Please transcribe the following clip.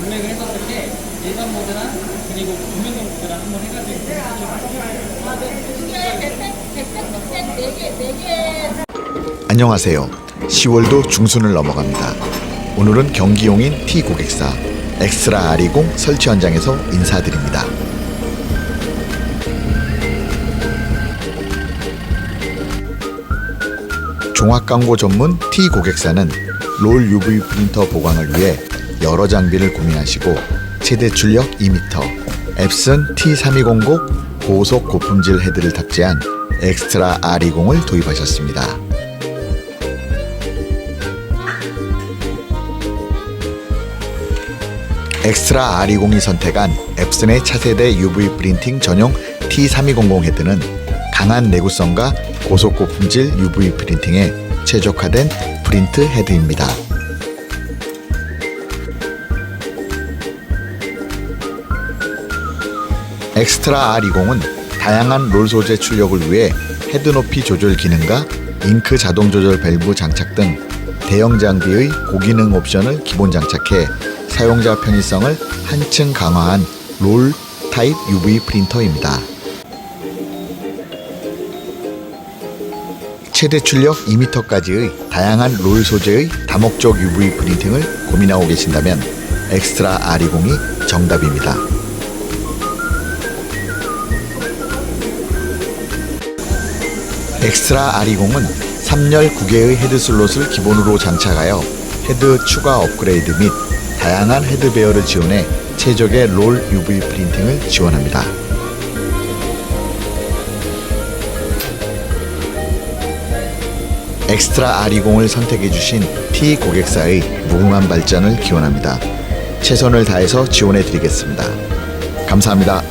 블랙을 했었을 때 일반 모드랑 그리고 구명용 모드랑 한번 해가지고 네 개, 네 개. 안녕하세요. 10월도 중순을 넘어갑니다. 오늘은 경기용인 T 고객사 엑스트라 R20 설치 현장에서 인사드립니다. 종합 광고 전문 T 고객사는 롤 UV 프린터 보강을 위해 여러 장비를 고민하시고 최대 출력 2m, 앱슨 T3209 고속 고품질 헤드를 탑재한 엑스트라 R20을 도입하셨습니다. 엑스트라 R20이 선택한 앱슨의 차세대 UV 프린팅 전용 T3200 헤드는 강한 내구성과 고속 고품질 UV 프린팅에 최적화된 프린트 헤드입니다. 엑스트라 R20은 다양한 롤 소재 출력을 위해 헤드 높이 조절 기능과 잉크 자동 조절 밸브 장착 등 대형 장비의 고기능 옵션을 기본 장착해 사용자 편의성을 한층 강화한 롤 타입 UV 프린터입니다. 최대 출력 2m까지의 다양한 롤 소재의 다목적 UV 프린팅을 고민하고 계신다면 엑스트라 R20이 정답입니다. 엑스트라 R20은 3열 9개의 헤드 슬롯을 기본으로 장착하여 헤드 추가 업그레이드 및 다양한 헤드 베어를 지원해 최적의 롤 UV 프린팅을 지원합니다. 엑스트라 R20을 선택해주신 T 고객사의 무궁한 발전을 기원합니다. 최선을 다해서 지원해 드리겠습니다. 감사합니다.